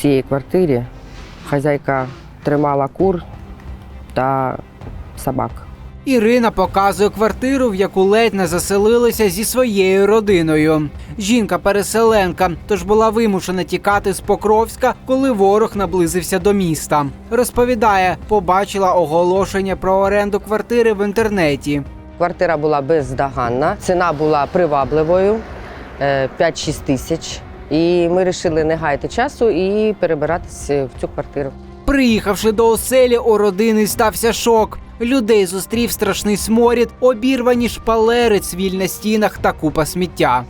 цій квартирі хазяйка тримала кур та собак. Ірина показує квартиру, в яку ледь не заселилися зі своєю родиною. Жінка-переселенка, тож була вимушена тікати з Покровська, коли ворог наблизився до міста. Розповідає, побачила оголошення про оренду квартири в інтернеті. Квартира була бездоганна, ціна була привабливою е, 5-6 тисяч. І ми вирішили не гаяти часу і перебиратися в цю квартиру. Приїхавши до оселі, у родини стався шок. Людей зустрів страшний сморід, обірвані шпалери, цвіль на стінах та купа сміття.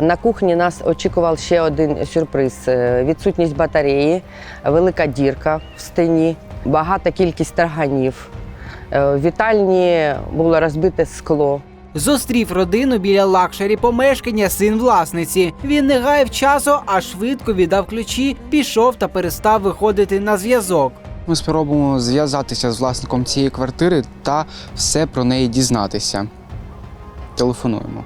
На кухні нас очікував ще один сюрприз: Е, відсутність батареї, велика дірка в стіні, багата кількість тарганів. Е, В вітальні було розбите скло. Зустрів родину біля лакшері помешкання син власниці. Він не гаяв часу, а швидко віддав ключі, пішов та перестав виходити на зв'язок. Ми спробуємо зв'язатися з власником цієї квартири та все про неї дізнатися. Телефонуємо.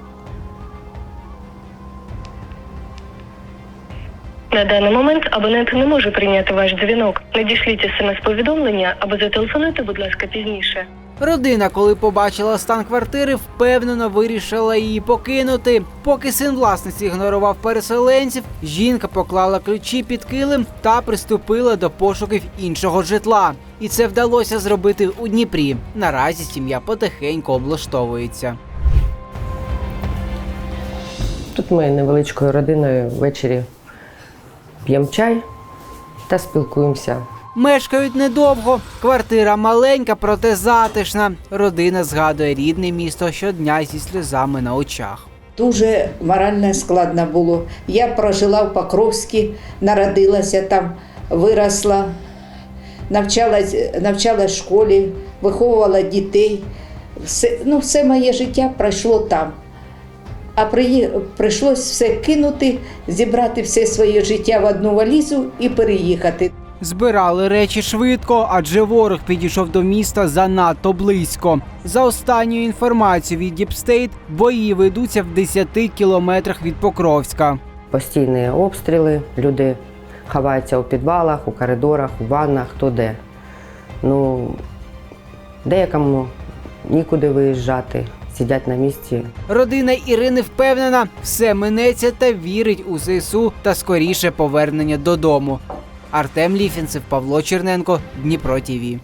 На даний момент абонент не може прийняти ваш дзвінок. Надішліть смс-повідомлення або зателефонуйте, будь ласка, пізніше. Родина, коли побачила стан квартири, впевнено вирішила її покинути. Поки син власниці ігнорував переселенців, жінка поклала ключі під килим та приступила до пошуків іншого житла. І це вдалося зробити у Дніпрі. Наразі сім'я потихеньку облаштовується. Тут ми невеличкою родиною ввечері п'ємо чай та спілкуємося. Мешкають недовго. Квартира маленька, проте затишна. Родина згадує рідне місто щодня зі сльозами на очах. Дуже морально складно було. Я прожила в Покровській, народилася там, виросла, навчалась, навчалась в школі, виховувала дітей. Все, ну, все моє життя пройшло там. А приї... прийшлось все кинути, зібрати все своє життя в одну валізу і переїхати. Збирали речі швидко, адже ворог підійшов до міста занадто близько. За останньою інформацією від Діпстейт, бої ведуться в 10 кілометрах від Покровська. Постійні обстріли, люди ховаються у підвалах, у коридорах, у ваннах, хто де. Ну, деякому нікуди виїжджати, сидять на місці, Родина Ірини впевнена, все минеться та вірить у ЗСУ та скоріше повернення додому. Артем Ліфінцев, Павло Черненко, Дніпро ТІВІ.